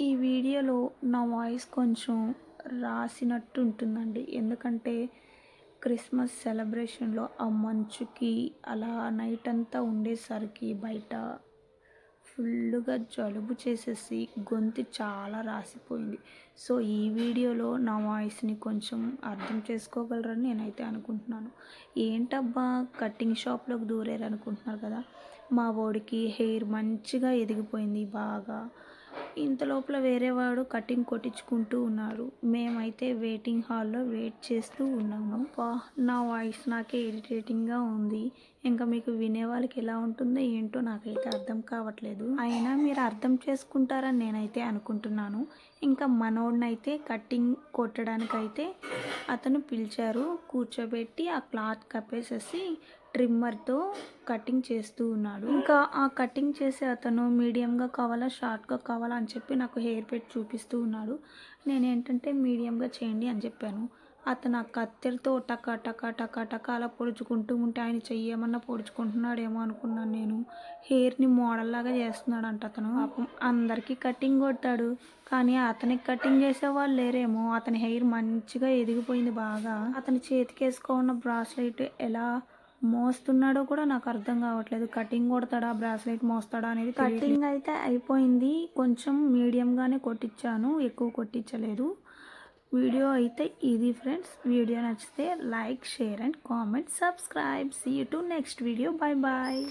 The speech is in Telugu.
ఈ వీడియోలో నా వాయిస్ కొంచెం రాసినట్టు ఉంటుందండి ఎందుకంటే క్రిస్మస్ సెలబ్రేషన్లో ఆ మంచుకి అలా నైట్ అంతా ఉండేసరికి బయట ఫుల్గా జలుబు చేసేసి గొంతు చాలా రాసిపోయింది. సో ఈ వీడియోలో నా వాయిస్ని కొంచెం అర్థం చేసుకోగలరని నేనైతే అనుకుంటున్నాను. ఏంటబ్బా కటింగ్ షాప్లోకి దూరేరు అనుకుంటున్నారు కదా? మా వాడికి హెయిర్ మంచిగా ఎదిగిపోయింది బాగా. ఇంత లోపల వేరే వాడు కటింగ్ కొట్టించుకుంటూ ఉన్నారు. మేమైతే వెయిటింగ్ హాల్లో వెయిట్ చేస్తూ ఉన్నాము. అబ్బా, నా వాయిస్ నాకే ఇరిటేటింగ్గా ఉంది. ఇంకా మీకు వినే వాళ్ళకి ఎలా ఉంటుందో ఏంటో నాకైతే అర్థం కావట్లేదు. అయినా మీరు అర్థం చేసుకుంటారని నేనైతే అనుకుంటున్నాను. ఇంకా మనోడినైతే కటింగ్ కొట్టడానికైతే అతను పిలిచారు. కూర్చోబెట్టి ఆ క్లాత్ కప్పేసేసి ట్రిమ్మర్తో కటింగ్ చేస్తూ ఉన్నాడు. ఇంకా ఆ కటింగ్ చేసే అతను మీడియంగా కావాలా షార్ట్గా కావాలా అని చెప్పి నాకు హెయిర్ పెట్టి చూపిస్తూ ఉన్నాడు. నేను ఏంటంటే మీడియంగా చేయండి అని చెప్పాను. అతను ఆ కత్తెరతో టక టక టక టక అలా పొడుచుకుంటూ ఉంటే ఆయన చెయ్యమన్నా పొడుచుకుంటున్నాడేమో అనుకున్నాను నేను. హెయిర్ని మోడల్ లాగా చేస్తున్నాడంట అతను. పాపం అందరికీ కటింగ్ కొడతాడు. కానీ అతనికి కటింగ్ చేసే వాళ్ళు లేరేమో. అతని హెయిర్ మంచిగా ఎదిగిపోయింది బాగా. అతని చేతికి వేసుకోన్న బ్రాస్లైట్ ఎలా మోస్తున్నాడో కూడా నాకు అర్థం కావట్లేదు. కటింగ్ కొడతాడా? బ్రాస్లెట్ మోస్తాడా అనేది కటింగ్ అయితే అయిపోయింది. కొంచెం మీడియంగానే కొట్టించాను. ఎక్కువ కొట్టించలేదు. వీడియో అయితే ఇది ఫ్రెండ్స్. వీడియో నచ్చితే like share and comment. Subscribe. See you to next video bye bye